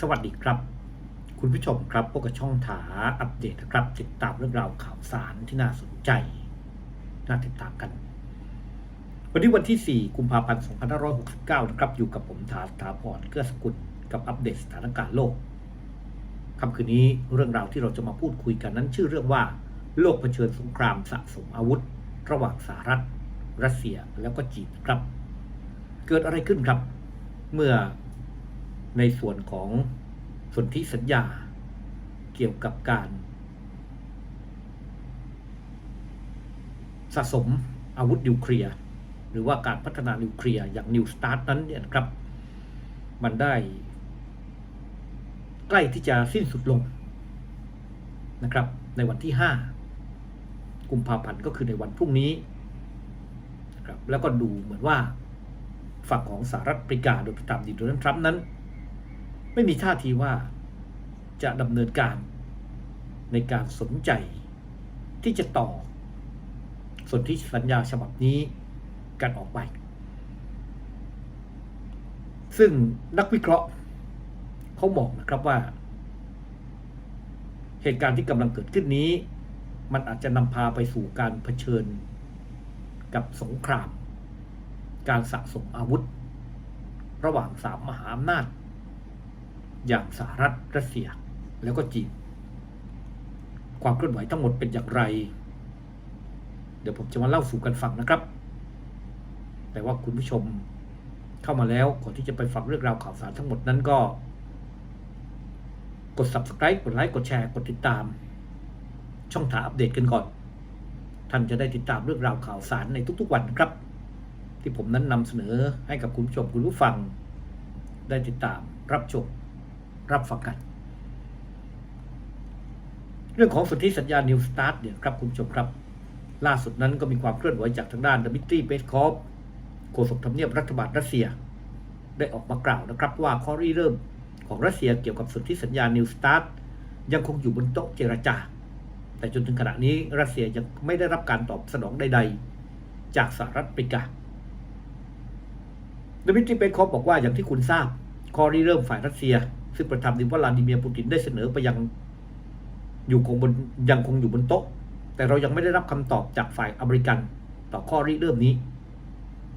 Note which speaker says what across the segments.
Speaker 1: สวัสดีครับ คุณผู้ชมครับพวกกับช่องถาอัปเดตนะครับ ติดตามเรื่องราวข่าวสารที่น่าสนใจ น่าติดตามกัน วันนี้วันที่ 4 กุมภาพันธ์ 2569 นะครับ อยู่กับผมถาถาพรเกื้อสกุลกับอัปเดตสถานการณ์โลกคำคืนนี้เรื่องราวที่เราจะมาพูดคุยกันนั้น ชื่อเรื่องว่า โลกเผชิญสงครามสะสมอาวุธ ระหว่างสหรัฐ รัสเซียแล้วก็จีนครับ เกิดอะไรขึ้นครับ เมื่อ ในส่วนของสนธิสัญญา เกี่ยวกับการสะสมอาวุธนิวเคลียร์หรือว่าการพัฒนานิวเคลียร์อย่างนิวสตาร์ทนั้นเนี่ยครับ มันได้ใกล้ที่จะสิ้นสุดลงนะครับ ในวันที่ 5 กุมภาพันธ์ก็คือในวันพรุ่งนี้นะครับแล้วก็ดูเหมือนว่าฝั่งของสหรัฐอเมริกาโดยประธานาธิบดีโดนัลด์ทรัมป์นั้น ไม่มีท่าทีว่าจะดำเนินการในการสนใจที่จะต่อสนธิสัญญาฉบับนี้กันออกไป ซึ่งนักวิเคราะห์เขาบอกนะครับว่า เหตุการณ์ที่กำลังเกิดขึ้นนี้ มันอาจจะนำพาไปสู่การเผชิญกับสงคราม การสะสมอาวุธ ระหว่างสามมหาอำนาจ อย่างสหรัฐรัสเซีย แล้วก็จีน ความเคลื่อนไหวทั้งหมดเป็นอย่างไร เดี๋ยวผมจะมาเล่าสู่กันฟังนะครับ แต่ว่าคุณผู้ชมเข้ามาแล้วก่อนที่จะไปฟังเรื่องราวข่าวสารทั้งหมดนั้นก็ กด subscribe กดไลค์กดแชร์กดติดตาม ช่องทางอัปเดตกันก่อน ท่านจะได้ติดตามเรื่องราวข่าวสารในทุกๆวันครับ ที่ผมนั้นนำเสนอให้กับคุณผู้ชมคุณผู้ฟังได้ติดตามรับชม รับฟังกัน เรื่องของสนธิสัญญา New Start เนี่ยครับคุณผู้ชมครับ ล่าสุดนั้นก็มีความเคลื่อนไหวจากทางด้านดมิตรีเปสคอฟโฆษกทำเนียบรัฐบาลรัสเซีย ได้ออกมากล่าวนะครับว่าข้อริเริ่มของรัสเซียเกี่ยวกับสนธิสัญญา New Start ยังคงอยู่บนโต๊ะเจรจา แต่จนถึงขณะนี้รัสเซียยังไม่ได้รับการตอบสนองใด ๆ จากสหรัฐอเมริกาดมิตรีเปนคอฟบอกว่าอย่างที่คุณทราบข้อริเริ่มฝ่ายรัสเซีย ซึ่งประธานาธิวลาดิเมียร์ปูตินได้เสนอไปยังอยู่คงบนยังคงอยู่บนโต๊ะ แต่เรายังไม่ได้รับคำตอบจากฝ่ายอเมริกันต่อข้อริเริ่มนี้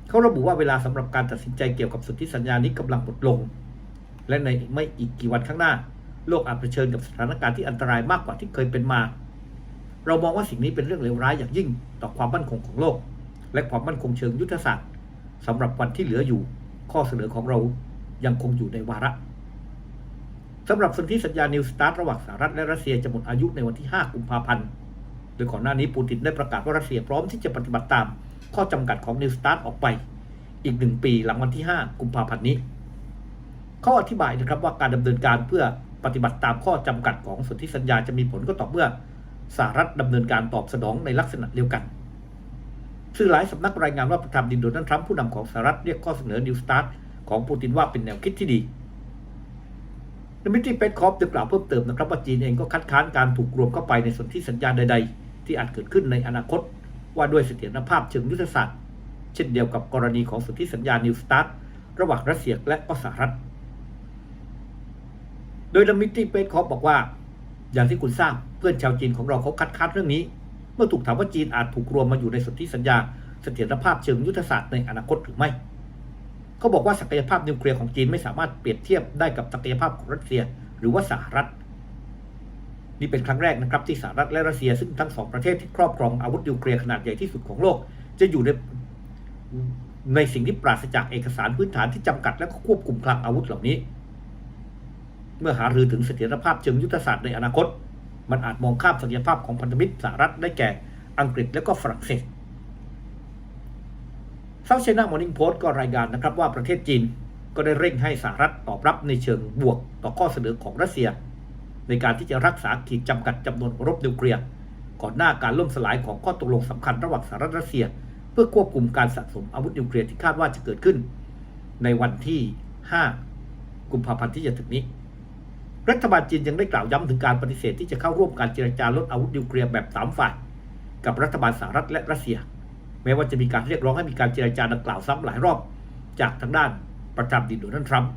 Speaker 1: เขาระบุว่าเวลาสำหรับการตัดสินใจเกี่ยวกับสนธิสัญญานี้กำลังหมดลง และในไม่อีกกี่วันข้างหน้า โลกอาจเผชิญกับสถานการณ์ที่อันตรายมากกว่าที่เคยเป็นมา เรามองว่าสิ่งนี้เป็นเรื่องเลวร้ายอย่างยิ่งต่อความมั่นคงของโลก และความมั่นคงเชิงยุทธศาสตร์สำหรับวันที่เหลืออยู่ ข้อเสนอของเรายังคงอยู่ในวาระ สำหรับสนธิสัญญา New Start ระหว่างสหรัฐและรัสเซียจะหมดอายุในวันที่ 5 กุมภาพันธ์ โดยก่อนหน้านี้ปูตินได้ประกาศว่ารัสเซียพร้อมที่จะปฏิบัติตามข้อจำกัดของ New Start ออกไป อีกหนึ่งปีหลังวันที่ 5 กุมภาพันธ์นี้ ข้ออธิบายนะครับว่าการดำเนินการเพื่อปฏิบัติตามข้อจำกัดของสนธิสัญญาจะมีผลก็ต่อเมื่อสหรัฐดำเนินการตอบสนองในลักษณะเดียวกันสื่อหลายสำนักรายงานว่าประธานาธิบดีโดนัลด์ทรัมป์ผู้นำของสหรัฐเรียกข้อเสนอ New Start ของปูตินว่าเป็นแนวคิดที่ดี ดมิตรีเปสคอฟได้กล่าวเพิ่มเติมนะครับว่าจีนเองก็คัดค้านการถูกรวมเข้าไปในสนธิสัญญาใด ๆ ที่อาจเกิดขึ้นในอนาคต ว่าด้วยเสถียรภาพเชิงยุทธศาสตร์ เช่นเดียวกับกรณีของสนธิสัญญา New Start ระหว่างรัสเซียและก็สหรัฐ โดยดมิตรีเปสคอฟบอกว่า อย่างที่คุณทราบเพื่อนชาวจีนของเราเขาคัดค้านเรื่องนี้ เมื่อถูกถามว่าจีนอาจถูกรวมมาอยู่ในสนธิสัญญาเสถียรภาพเชิงยุทธศาสตร์ในอนาคตหรือไม่ เขาบอกว่าศักยภาพนิวเคลียร์ของจีนไม่สามารถเปรียบเทียบได้กับศักยภาพของรัสเซีย หรือว่าสหรัฐ นี่เป็นครั้งแรกนะครับที่สหรัฐและรัสเซียซึ่งทั้งสองประเทศที่ครอบครองอาวุธนิวเคลียร์ขนาดใหญ่ที่สุดของโลก จะอยู่ในในสิ่งที่ปราศจากเอกสารพื้นฐานที่จำกัดและควบคุมคลังอาวุธเหล่านี้ เมื่อหารือถึงเสถียรภาพเชิงยุทธศาสตร์ในอนาคต มันอาจมองข้ามศักยภาพของพันธมิตรสหรัฐได้แก่อังกฤษและก็ฝรั่งเศส เซาท์ไชน่ามอร์นิ่งโพสต์ก็รายงานนะครับว่าประเทศจีนก็ได้เร่งให้สหรัฐตอบรับในเชิงบวกต่อข้อเสนอของรัสเซีย ในการที่จะรักษาขีดจำกัดจำนวนรบนิวเคลียร์ก่อนหน้าการล่มสลายของข้อตกลงสำคัญระหว่างสหรัฐรัสเซีย เพื่อควบคุมการสะสมอาวุธนิวเคลียร์ที่คาดว่าจะเกิดขึ้น ในวันที่ 5 กุมภาพันธ์ที่จะถึงนี้ รัฐบาลจีนยังได้กล่าวย้ำถึงการปฏิเสธที่จะเข้าร่วมการเจรจาลดอาวุธนิวเคลียร์แบบสามฝ่ายกับรัฐบาลสหรัฐและรัสเซีย แม้ว่าจะมีการเรียกร้องให้มีการเจรจาดังกล่าวซ้ำหลายรอบ จากทางด้านประธานาธิบดีโดนัลด์ทรัมป์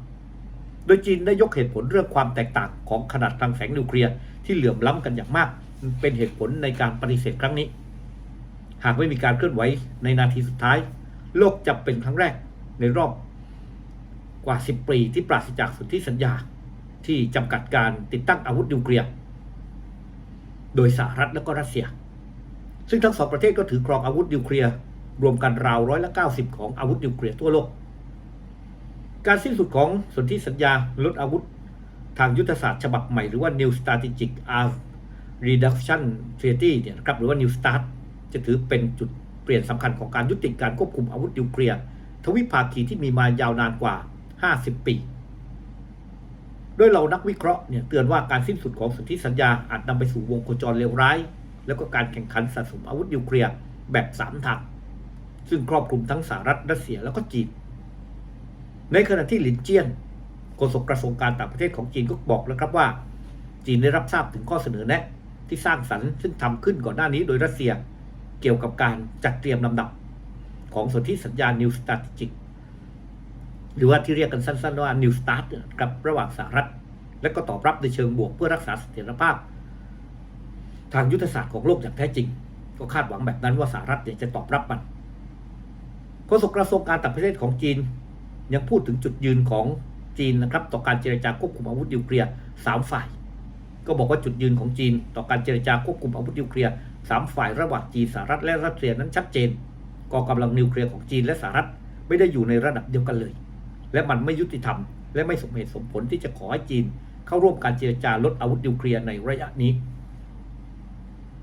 Speaker 1: โดยจีนได้ยกเหตุผลเรื่องความแตกต่างของขนาดทางแสงนิวเคลียร์ที่เหลื่อมล้ำกันอย่างมาก เป็นเหตุผลในการปฏิเสธครั้งนี้ หากไม่มีการเคลื่อนไหวในนาทีสุดท้าย โลกจะเป็นครั้งแรกในรอบกว่า 10 ปีที่ปราศจากสนธิสัญญา ที่จำกัดการติดตั้งอาวุธนิวเคลียร์โดยสหรัฐและก็รัสเซีย ซึ่งทั้งสองประเทศก็ถือครองอาวุธนิวเคลียร์รวมกันราวร้อยละ90 ของอาวุธนิวเคลียร์ทั่วโลก การสิ้นสุดของสนธิสัญญาลดอาวุธทางยุทธศาสตร์ฉบับใหม่หรือว่า New Strategic Arms Reduction Treaty เนี่ยครับหรือว่า New START จะถือเป็นจุดเปลี่ยนสำคัญของการยุติการควบคุมอาวุธนิวเคลียร์ทวิภาคีที่มีมายาวนานกว่า 50 ปีโดยเรานักวิเคราะห์เนี่ยเตือนว่าการสิ้นสุดของสนธิสัญญาอาจนำไปสู่วงโคจรเลวร้าย แล้วก็การแข่งขันสะสมอาวุธนิวเคลียร์แบบสามทางซึ่งครอบคลุมทั้งสหรัฐรัสเซียแล้วก็จีน ในขณะที่หลินเจี้ยนโฆษกกระทรวงการต่างประเทศของจีนก็บอกแล้วครับว่า จีนได้รับทราบถึงข้อเสนอแนะที่สร้างสรรค์ซึ่งทำขึ้นก่อนหน้านี้โดยรัสเซียเกี่ยวกับการจัดเตรียมลำดับของสนธิสัญญา New Strategic หรือว่าที่เรียกกันสั้นๆว่า New Start กับระหว่างสหรัฐ และก็ตอบรับในเชิงบวกเพื่อรักษาเสถียรภาพ ทางยุทธศาสตร์ของโลกอย่างแท้จริง ก็คาดหวังแบบนั้นว่าสหรัฐเนี่ยจะตอบรับมันโฆษกกระทรวงการต่างประเทศของจีน ยังพูดถึงจุดยืนของจีนนะครับ ต่อการเจรจาควบคุมอาวุธนิวเคลียร์สามฝ่าย ก็บอกว่าจุดยืนของจีน ต่อการเจรจาควบคุมอาวุธนิวเคลียร์สามฝ่ายระหว่างจีนสหรัฐและรัสเซียนั้นชัดเจนกองกำลังนิวเคลียร์ของจีนและสหรัฐไม่ได้อยู่ในระดับเดียวกันเลย และมันไม่ยุติธรรม และไม่สมเหตุสมผลที่จะขอให้จีน เข้าร่วมการเจรจาลดอาวุธนิวเคลียร์ในระยะนี้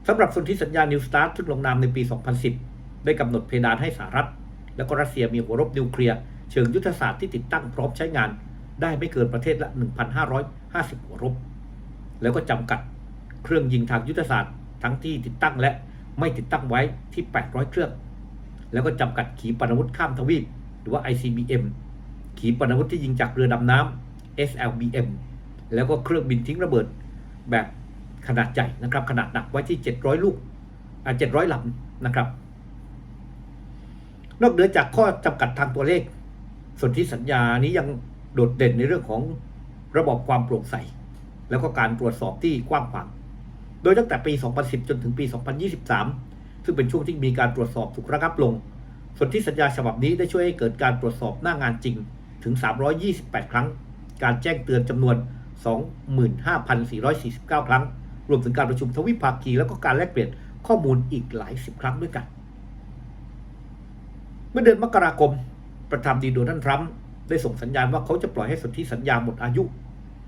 Speaker 1: สำหรับสนธิสัญญา New START ซึ่งลงนามในปี 2010 ได้กำหนดเพดานให้สหรัฐ และก็รัสเซียมีหัวรบนิวเคลียร์เชิงยุทธศาสตร์ที่ติดตั้งพร้อมใช้งาน ได้ไม่เกินประเทศละ 1,550 หัวรบ แล้วก็จำกัดเครื่องยิงทางยุทธศาสตร์ ทั้งที่ติดตั้งและไม่ติดตั้งไว้ที่ 800 เครื่อง แล้วก็จำกัดขีปนาวุธข้ามทวีป หรือว่า ICBM ขีปนาวุธที่ยิงจากเรือดำน้ำ SLBM แล้วก็เครื่องบินทิ้งระเบิดแบบ ขนาดใหญ่นะครับ ขนาดหนักไว้ที่ 700 ลูกอ่า700ลำนะครับ นอกเหนือจากข้อจำกัดทางตัวเลข ส่วนที่สัญญานี้ยังโดดเด่นในเรื่องของระบบความโปร่งใส แล้วก็การตรวจสอบที่กว้างขวาง โดยตั้งแต่ปี 2010 จนถึงปี 2023 ซึ่งเป็นช่วงที่มีการตรวจสอบถูกระงับลง ส่วนที่สัญญาฉบับนี้ได้ช่วยให้เกิดการตรวจสอบหน้างานจริงถึง 328 ครั้ง การแจ้งเตือนจำนวน 25,449 ครั้ง รวมถึงการประชุมทวิภาคี แล้วก็การแลกเปลี่ยนข้อมูลอีกหลายสิบครั้งด้วยกัน เมื่อเดือนมกราคม ประธานดีโดนัลด์ทรัมป์ได้ส่งสัญญาณว่าเขาจะปล่อยให้สนธิสัญญาหมดอายุ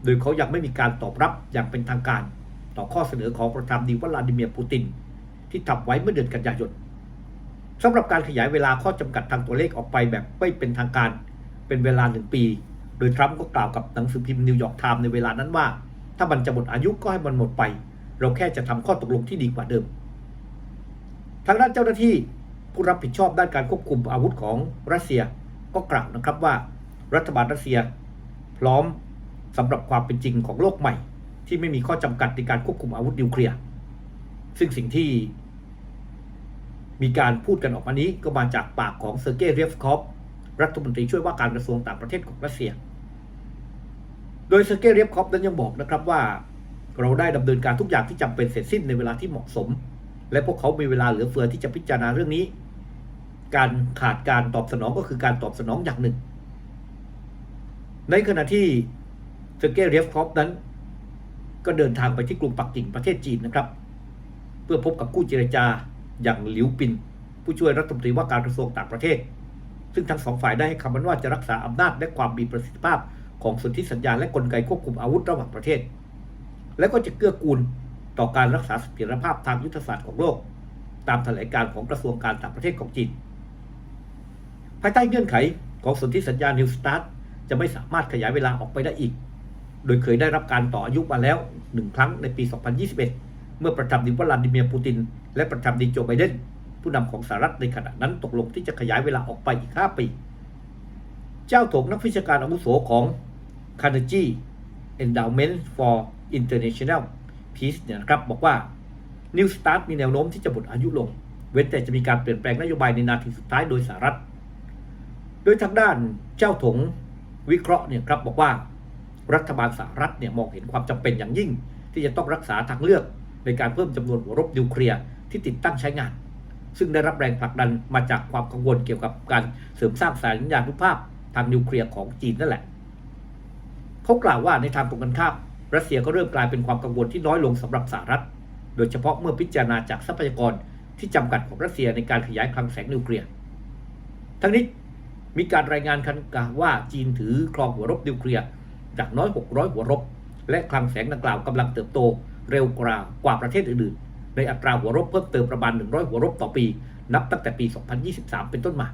Speaker 1: โดยเขายังไม่มีการตอบรับอย่างเป็นทางการ ต่อข้อเสนอของประธานดีวลาดิเมียร์ปูติน ที่ทำไว้เมื่อเดือนกันยายนสำหรับการขยายเวลาข้อจำกัดทางตัวเลขออกไปแบบไม่เป็นทางการ เป็นเวลาหนึ่งปี โดยทรัมป์ก็กล่าวกับหนังสือพิมพ์นิวยอร์กไทม์ในเวลานั้นว่า ถ้ามันจะหมดอายุก็ให้มันหมดไป เราแค่จะทำข้อตกลงที่ดีกว่าเดิม ทางด้านเจ้าหน้าที่ผู้รับผิดชอบด้านการควบคุมอาวุธของรัสเซียก็กล่าวนะครับว่า รัฐบาลรัสเซีย พร้อมสำหรับความเป็นจริงของโลกใหม่ ที่ไม่มีข้อจำกัดในการควบคุมอาวุธนิวเคลียร์ซึ่งสิ่งที่มีการพูดกันออกมานี้ก็มาจากปากของเซอร์เกย์เรียฟคอฟรัฐมนตรีช่วยว่าการกระทรวงต่างประเทศของรัสเซีย โดยเซอร์เกย์เรียฟคอฟนั้นยังบอกนะครับว่า เราได้ดำเนินการทุกอย่างที่จำเป็นเสร็จสิ้นในเวลาที่เหมาะสม และพวกเขามีเวลาเหลือเฟือที่จะพิจารณาเรื่องนี้ การขาดการตอบสนองก็คือการตอบสนองอย่างหนึ่ง ในขณะที่เซอร์เกย์เรียฟคอฟนั้น ก็เดินทางไปที่กรุงปักกิ่งประเทศจีนนะครับ เพื่อพบกับผู้เจรจาอย่างหลิวปิน ผู้ช่วยรัฐมนตรีว่าการกระทรวงต่างประเทศ ซึ่งทั้งสองฝ่ายได้ให้คำมั่นว่าจะรักษาอำนาจและความมีประสิทธิภาพของสนธิสัญญาและกลไกควบคุมอาวุธระหว่างประเทศ และก็จะเกื้อกูลต่อการรักษาเสถียรภาพทางยุทธศาสตร์ของโลก ตามแถลงการของกระทรวงการต่างประเทศของจีน ภายใต้เงื่อนไขของสนธิสัญญา New START จะไม่สามารถขยายเวลาออกไปได้อีก โดยเคยได้รับการต่ออายุมาแล้วหนึ่งครั้งในปี 2021 เมื่อประธานาธิบดีวลาดิเมียร์ปูติน และประธานาธิบดีโจไบเดนผู้นำของสหรัฐในขณะนั้นตกลงที่จะขยายเวลาออกไปอีก 5 ปี เจ้าถงนักวิชาการอาวุโสของ Carnegie Endowment for International Peace เนี่ยนะครับบอกว่า New START มีแนวโน้มที่จะหมดอายุลง เว้นแต่จะมีการเปลี่ยนแปลงนโยบายในนาทีสุดท้ายโดยสหรัฐ โดยทางด้านเจ้าถงวิเคราะห์เนี่ยครับบอกว่ารัฐบาลสหรัฐเนี่ยมองเห็นความจำเป็นอย่างยิ่ง ที่จะต้องรักษาทางเลือก ในการเพิ่มจำนวนหัวรบนิวเคลียร์ที่ติดตั้งใช้งาน ซึ่งได้รับแรงผลักดันมาจากความกังวลเกี่ยวกับการเสริมสร้างสัญญาณุภาพทางนิวเคลียร์ของจีนนั่นแหละ เขากล่าวว่าในทางตรงกันข้าม รัสเซียก็เริ่มกลายเป็นความกังวลที่น้อยลงสำหรับสหรัฐ โดยเฉพาะเมื่อพิจารณาจากทรัพยากรที่จำกัดของรัสเซียในการขยายคลังแสงนิวเคลียร์ ทั้งนี้มีการรายงานกันกล่าวว่าจีนถือครองหัวรบนิวเคลียร์จากน้อย 600 หัวรบ และคลังแสงดังกล่าวกำลังเติบโตเร็วกว่ากว่าประเทศอื่นๆ ในอัตราหัวรบเพิ่มเติมประมาณ 100 หัวรบต่อปี นับตั้งแต่ปี 2023 เป็นต้นมา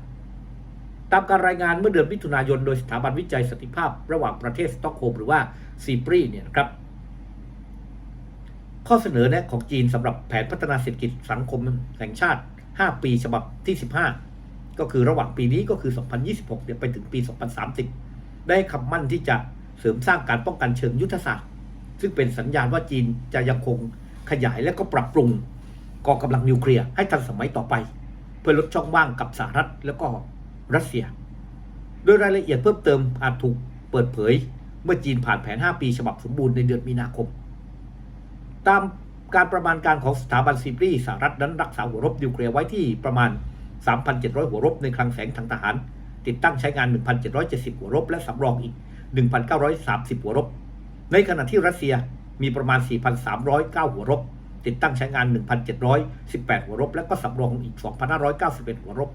Speaker 1: ามการรายงานเมื่อเดือนมิถุนายน โดยสถาบันวิจัยสติภาพระหว่างประเทศสต็อกโฮล์มหรือว่าซีปรีเนี่ยนะครับ ข้อเสนอแนะของจีนสำหรับแผนพัฒนาเศรษฐกิจสังคมแห่งชาติ 5 ปีฉบับที่ 15 ก็คือระหว่างปีนี้ก็คือ 2026เนี่ยไปถึงปี 2030 ได้คำมั่นที่จะเสริมสร้างการป้องกันเชิงยุทธศาสตร์ ซึ่งเป็นสัญญาณว่าจีนจะยังคงขยายและก็ปรับปรุงกองกำลังนิวเคลียร์ให้ทันสมัยต่อไป เพื่อลดช่องว่างกับสหรัฐแล้วก็ รัสเซีย โดยรายละเอียดเพิ่มเติมอาจถูกเปิดเผย เมื่อจีนผ่านแผน 5 ปีฉบับสมบูรณ์ในเดือนมีนาคม ตามการประมาณการของสถาบันซีปรีสหรัฐนั้นรักษาหัวรบนิวเคลียร์ไว้ที่ประมาณ 3,700 หัวรบในคลังแสงทางทหาร ติดตั้งใช้งาน 1,770 หัวรบ และสำรองอีก 1,930 หัวรบ ในขณะที่รัสเซียมีประมาณ 4,309 หัวรบ ติดตั้งใช้งาน 1,718 หัวรบ และก็สำรองอีก 2,591 หัวรบ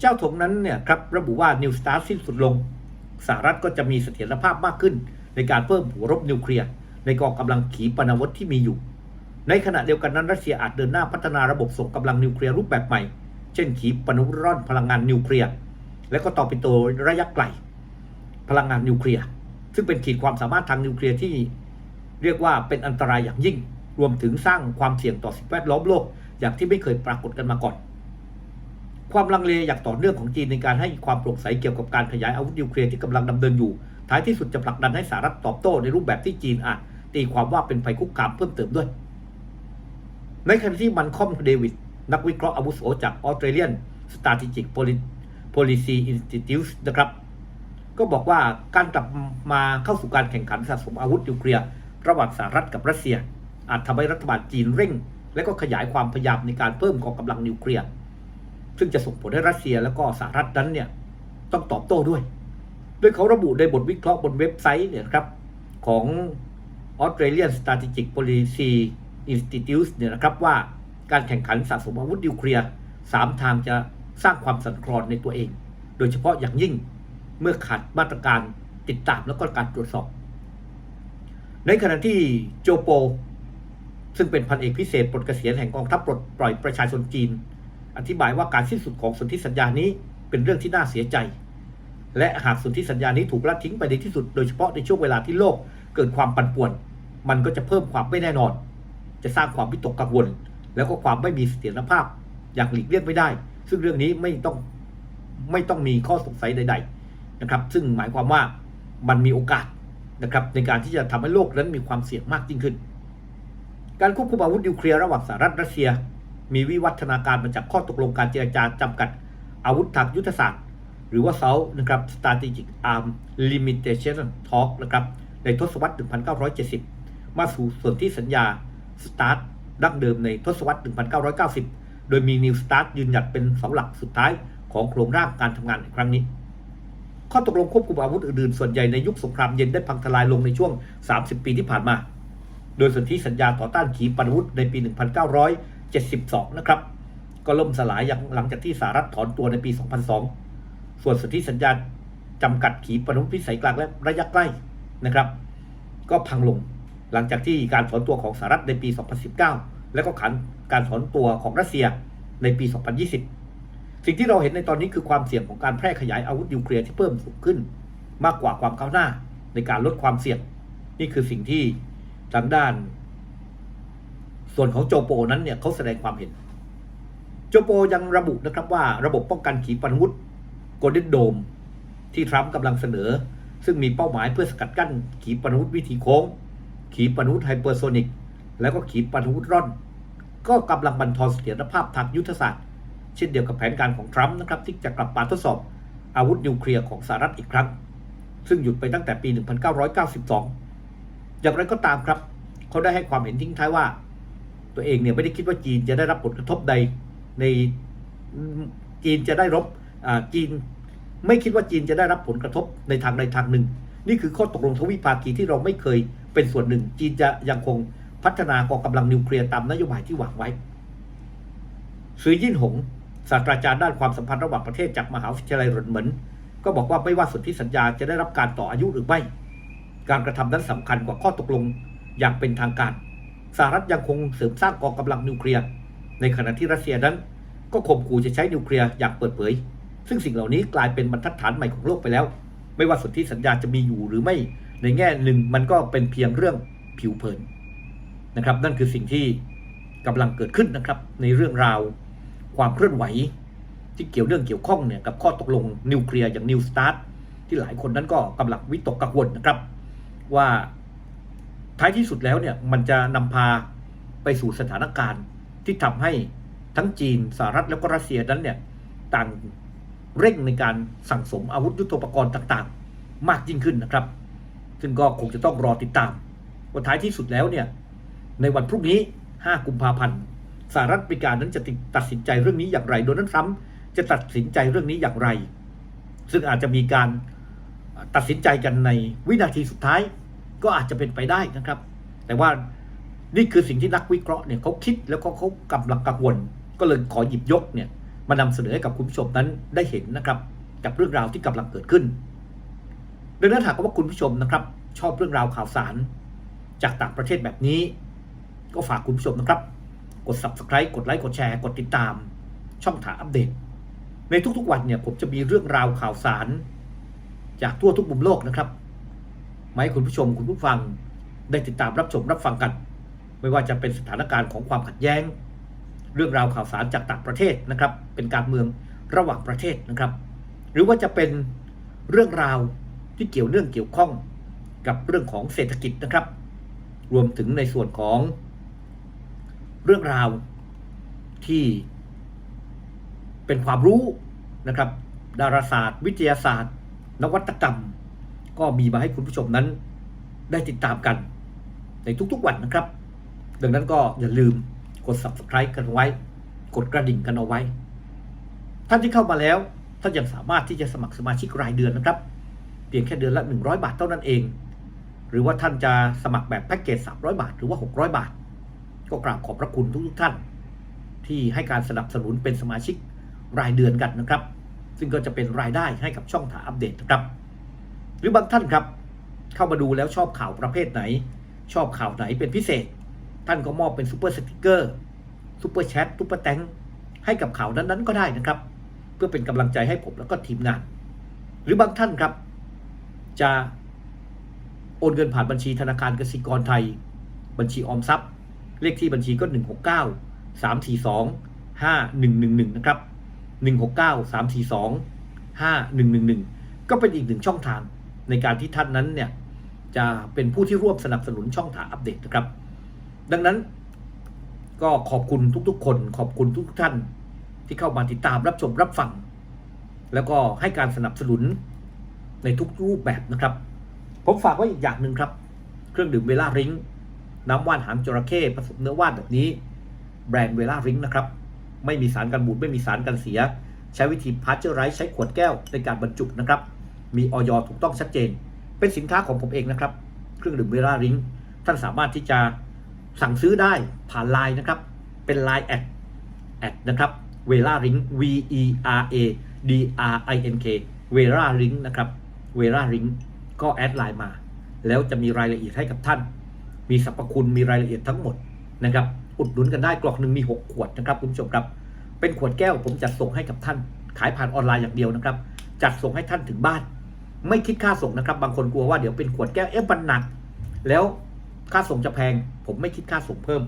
Speaker 1: เจ้าถงนั้นเนี่ยครับระบุว่านิวสตาร์สิ้นสุดลงสหรัฐก็จะมีเสถียรภาพมากขึ้น ในการเพิ่มหัวรบนิวเคลียร์ในกองกำลังขีปนาวุธที่มีอยู่ ในขณะเดียวกันนั้นรัสเซียอาจเดินหน้าพัฒนาระบบส่งกำลังนิวเคลียร์รูปแบบใหม่ เช่นขีปนาวุธร่อนพลังงานนิวเคลียร์และก็ต่อไปิโตระยะไกลพลังงานนิวเคลียร์ซึ่งเป็นขีดความสามารถทางนิวเคลียร์ที่ เรียกว่าเป็นอันตรายอย่างยิ่ง รวมถึงสร้างความเสี่ยงต่อสิ่งแวดล้อมโลก อย่างที่ไม่เคยปรากฏกันมาก่อน ความลังเลอย่างต่อเนื่องของจีนในการให้ความโปร่งใสเกี่ยวกับการขยายอาวุธนิวเคลียร์ที่กำลังดำเนินอยู่ ท้ายที่สุดจะผลักดันให้สหรัฐตอบโต้ในรูปแบบที่จีนอาจตีความว่าเป็นภัยคุกคามเพิ่มเติมด้วย ในขณะที่มันคอมเดวิดนักวิเคราะห์อาวุโสจาก Australian Strategic Policy Institute นะครับก็บอกว่าการกลับมาเข้าสู่การแข่งขันสะสมอาวุธนิวเคลียร์ระหว่างสหรัฐกับรัสเซีย อาจทำให้รัฐบาลจีนเร่ง และก็ขยายความพยายามในการเพิ่มกองกำลังนิวเคลียร์ ซึ่งจะส่งผลให้รัสเซียและก็สหรัฐนั้นเนี่ยต้องตอบโต้ด้วย โดยเขาระบุในบทวิเคราะห์บนเว็บไซต์เนี่ยครับของ Australian Strategic Policy Institute เนี่ยนะครับว่าการแข่งขันสะสมอาวุธนิวเคลียร์สามทางจะสร้างความสั่นคลอนในตัวเอง โดยเฉพาะอย่างยิ่งเมื่อขาดมาตรการติดตามแล้วก็การตรวจสอบ ในขณะที่โจโป ซึ่งเป็นพันเอกพิเศษปลดเกษียณแห่งกองทัพปลดปล่อยประชาชนจีน อธิบายว่าการสิ้นสุดของสนธิสัญญานี้เป็นเรื่องที่น่าเสียใจ และหากสนธิสัญญานี้ถูกละทิ้งไปในที่สุด โดยเฉพาะในช่วงเวลาที่โลกเกิดความปั่นป่วน มันก็จะเพิ่มความไม่แน่นอน จะสร้างความวิตกกังวล แล้วก็ความไม่มีเสถียรภาพ อย่างหลีกเลี่ยงไม่ได้ ซึ่งเรื่องนี้ไม่ต้องไม่ต้องมีข้อสงสัยใด ๆนะครับ ซึ่งหมายความว่ามันมีโอกาสนะครับในการที่จะทำให้โลกนั้นมีความเสี่ยงมากยิ่งขึ้น การควบคุมอาวุธนิวเคลียร์ระหว่างสหรัฐรัสเซีย มีวิวัฒนาการมาจากข้อตกลงการเจรจาจำกัดอาวุธทางยุทธศาสตร์ หรือว่า SALT นะครับ Strategic Arm Limitation Talk นะครับ ในทศวรรษ 1970 มาสู่ส่วนที่สัญญา START ดั้งเดิมในทศวรรษ 1990 โดยมี New START ยืนหยัดเป็นเสาหลักสุดท้ายของโครงร่างการทำงานในครั้งนี้ ข้อตกลงควบคุมอาวุธอื่นๆ ส่วนใหญ่ในยุคสงครามเย็นได้พังทลายลงในช่วง 30 ปีที่ผ่านมา โดยสนธิสัญญาต่อต้านขีปนาวุธในปี 1990 72 นะครับ ก็ล่มสลายอย่างหลังจากที่สหรัฐถอนตัวในปี 2002 ส่วนสนธิสัญญาจำกัดขีปนาวุธพิสัยกลางและระยะใกล้นะครับ ก็พังลงหลังจากที่การถอนตัวของสหรัฐในปี 2019 และก็ขันการถอนตัวของรัสเซียในปี 2020 สิ่งที่เราเห็นในตอนนี้คือความเสี่ยงของการแพร่ขยายอาวุธนิวเคลียร์ที่เพิ่มสูงขึ้น มากกว่าความก้าวหน้าในการลดความเสี่ยง นี่คือสิ่งที่ทางด้าน ส่วนของโจโปนั้นเนี่ยเขาแสดงความเห็น โจโปยังระบุนะครับว่าระบบป้องกันขีปนาวุธโกลเด้นโดมที่ทรัมป์กำลังเสนอ ซึ่งมีเป้าหมายเพื่อสกัดกั้นขีปนาวุธวิถีโค้ง ขีปนาวุธไฮเปอร์โซนิกแล้วก็ขีปนาวุธร่อน ก็กำลังบันทอนเสถียรภาพทางยุทธศาสตร์ เช่นเดียวกับแผนการของทรัมป์นะครับที่จะกลับมาทดสอบอาวุธนิวเคลียร์ของสหรัฐอีกครั้ง ซึ่งหยุดไปตั้งแต่ปี 1992 อย่างไรก็ตามครับ เขาได้ให้ความเห็นทิ้งท้ายว่า ตัวเองเนี่ยไม่ได้คิดว่าจีนจะได้รับผลกระทบใดในจีนจะได้รับจีนไม่คิดว่าจีนจะได้รับผลกระทบในทางใดทางหนึ่ง นี่คือข้อตกลงทวิภาคีที่เราไม่เคยเป็นส่วนหนึ่ง จีนจะยังคงพัฒนากองกำลังนิวเคลียร์ตามนโยบายที่วางไว้ซื้อยิ่นหงศาสตราจารย์ด้านความสัมพันธ์ระหว่างประเทศจากมหาวิทยาลัยรนเหมินก็บอกว่าไม่ว่าสนธิสัญญาจะได้รับการต่ออายุหรือไม่ การกระทำนั้นสำคัญกว่าข้อตกลงอย่างเป็นทางการ สหรัฐยังคงเสริมสร้างกองกำลังนิวเคลียร์ ในขณะที่รัสเซียนั้น ก็ข่มขู่จะใช้นิวเคลียร์อย่างเปิดเผย ซึ่งสิ่งเหล่านี้กลายเป็นบรรทัดฐานใหม่ของโลกไปแล้ว ไม่ว่าสนธิสัญญาจะมีอยู่หรือไม่ ในแง่หนึ่งมันก็เป็นเพียงเรื่องผิวเผินนะครับ นั่นคือสิ่งที่กำลังเกิดขึ้นนะครับ ในเรื่องราวความเคลื่อนไหว ที่เกี่ยวเรื่องเกี่ยวข้องเนี่ยกับข้อตกลงนิวเคลียร์อย่างนิวสตาร์ทที่หลายคนนั้นก็กำลังวิตกกังวลนะครับว่า ท้ายที่สุดแล้วเนี่ยมันจะนำพาไปสู่สถานการณ์ที่ทำให้ทั้งจีนสหรัฐแล้วก็รัสเซียนั้นเนี่ยต่างเร่งในการสั่งสมอาวุธยุทโธปกรณ์ต่างๆ มากยิ่งขึ้นนะครับ ซึ่งก็คงจะต้องรอติดตามว่าท้ายที่สุดแล้วเนี่ยในวันพรุ่งนี้ 5 กุมภาพันธ์สหรัฐอเมริกานั้นจะตัดสินใจเรื่องนี้อย่างไร โดนัลด์ทรัมป์จะตัดสินใจเรื่องนี้อย่างไร ซึ่งอาจจะมีการตัดสินใจกันในวินาทีสุดท้าย ก็อาจจะเป็นไปได้นะครับ แต่ว่านี่คือสิ่งที่นักวิเคราะห์เนี่ยเขาคิดแล้วก็เขากำลังกังวล ก็เลยขอหยิบยกเนี่ยมานำเสนอให้กับคุณผู้ชมนั้นได้เห็นนะครับกับเรื่องราวที่กำลังเกิดขึ้นดังนั้นหากว่าคุณผู้ชมนะครับ ชอบเรื่องราวข่าวสาร จากต่างประเทศแบบนี้ ก็ฝากคุณผู้ชมนะครับ กด subscribe กดไลค์กดแชร์กดติดตาม ช่องถาอัปเดต ในทุกๆวันเนี่ยผมจะมีเรื่องราวข่าวสาร จากทั่วทุกมุมโลกนะครับ มาให้คุณผู้ชมคุณผู้ฟังได้ติดตามรับชมรับฟังกัน ไม่ว่าจะเป็นสถานการณ์ของความขัดแย้ง เรื่องราวข่าวสารจากต่างประเทศนะครับ เป็นการเมืองระหว่างประเทศนะครับ หรือว่าจะเป็นเรื่องราวที่เกี่ยวเนื่องเกี่ยวข้องกับเรื่องของเศรษฐกิจนะครับ รวมถึงในส่วนของเรื่องราวที่เป็นความรู้นะครับ ดาราศาสตร์ วิทยาศาสตร์ นวัตกรรม ก็มีมาให้คุณผู้ชมนั้นได้ติดตามกัน ในทุกๆวันนะครับ ดังนั้นก็อย่าลืมกด subscribe กันไว้ กดกระดิ่งกันเอาไว้ ท่านที่เข้ามาแล้วท่านยังสามารถที่จะสมัครสมาชิกรายเดือนนะครับ เพียงแค่เดือนละ 100 บาทเท่านั้นเอง หรือว่าท่านจะสมัครแบบแพ็กเกจ 300 บาท หรือว่า 600 บาท ก็กราบขอบพระคุณทุกๆท่าน ที่ให้การสนับสนุนเป็นสมาชิกรายเดือนกันนะครับ ซึ่งก็จะเป็นรายได้ให้กับช่องถาอัปเดตนะครับ หรือบางท่านครับ เข้ามาดูแล้วชอบข่าวประเภทไหน ชอบข่าวไหนเป็นพิเศษ ท่านก็มอบเป็นซูเปอร์สติกเกอร์ซูเปอร์แชทซูเปอร์แตงให้กับข่าวนั้นๆก็ได้นะครับ เพื่อเป็นกำลังใจให้ผมแล้วก็ทีมงาน หรือบางท่านครับ จะโอนเงินผ่านบัญชีธนาคารกสิกรไทย บัญชีออมทรัพย์ เลขที่บัญชีก็ 169 342 5111 นะครับ 169 342 5111 ก็เป็นอีกหนึ่งช่องทาง ในการที่ท่านนั้นเนี่ยจะเป็นผู้ที่ร่วมสนับสนุนช่องถาอัปเดตนะครับ ดังนั้นก็ขอบคุณทุกๆ คน ขอบคุณทุกท่านที่เข้ามาติดตามรับชมรับฟัง แล้วก็ให้การสนับสนุนในทุกรูปแบบนะครับ ผมฝากไว้อีกอย่างหนึ่งครับ เครื่องดื่มเวลาริงน้ำว่านหางจระเข้ผสมเนื้อว่านแบบนี้ แบรนด์เวลาริงนะครับ ไม่มีสารกันบูดไม่มีสารกันเสีย ใช้วิธีพาสเจอร์ไรส์ใช้ขวดแก้วในการบรรจุนะครับ มีออยถูกต้องชัดเจน เป็นสินค้าของผมเองนะครับ เครื่องดื่มเวลาริงท่านสามารถที่จะสั่งซื้อได้ผ่านไลน์นะครับ เป็นไลน์แอดแอดนะครับเวลาริง V E R A D R I N K เวลาริงนะครับเวลาริงก็แอดไลน์มา แล้วจะมีรายละเอียดให้กับท่าน มีสรรพคุณมีรายละเอียดทั้งหมดนะครับ อุดหนุนกันได้กล่องหนึ่งมี 6 ขวดนะครับคุณผู้ชมครับ เป็นขวดแก้วผมจัดส่งให้กับท่าน ขายผ่านออนไลน์อย่างเดียวนะครับ จัดส่งให้ท่านถึงบ้าน ไม่คิดค่าส่งนะครับ บางคนกลัวว่าเดี๋ยวเป็นขวดแก้วเอ๊ะมันหนัก แล้วค่าส่งจะแพง ผมไม่คิดค่าส่งเพิ่ม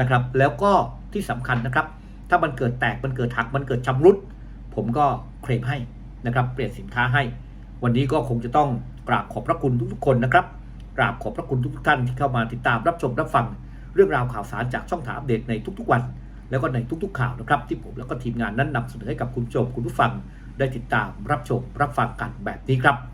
Speaker 1: นะครับ แล้วก็ที่สำคัญนะครับ ถ้ามันเกิดแตกมันเกิดหักมันเกิดชำรุด ผมก็เคลมให้นะครับ เปลี่ยนสินค้าให้ วันนี้ก็คงจะต้องกราบขอบพระคุณทุกๆคนนะครับกราบขอบพระคุณทุกท่านที่เข้ามาติดตามรับชมรับฟังเรื่องราวข่าวสารจากช่องถามอัปเดตในทุกๆวัน แล้วก็ในทุกๆข่าวนะครับ ที่ผมแล้วก็ทีมงานนั้นนำเสนอให้กับคุณผู้ชมคุณผู้ฟัง ได้ติดตามรับชมรับฟังกันแบบนี้ครับ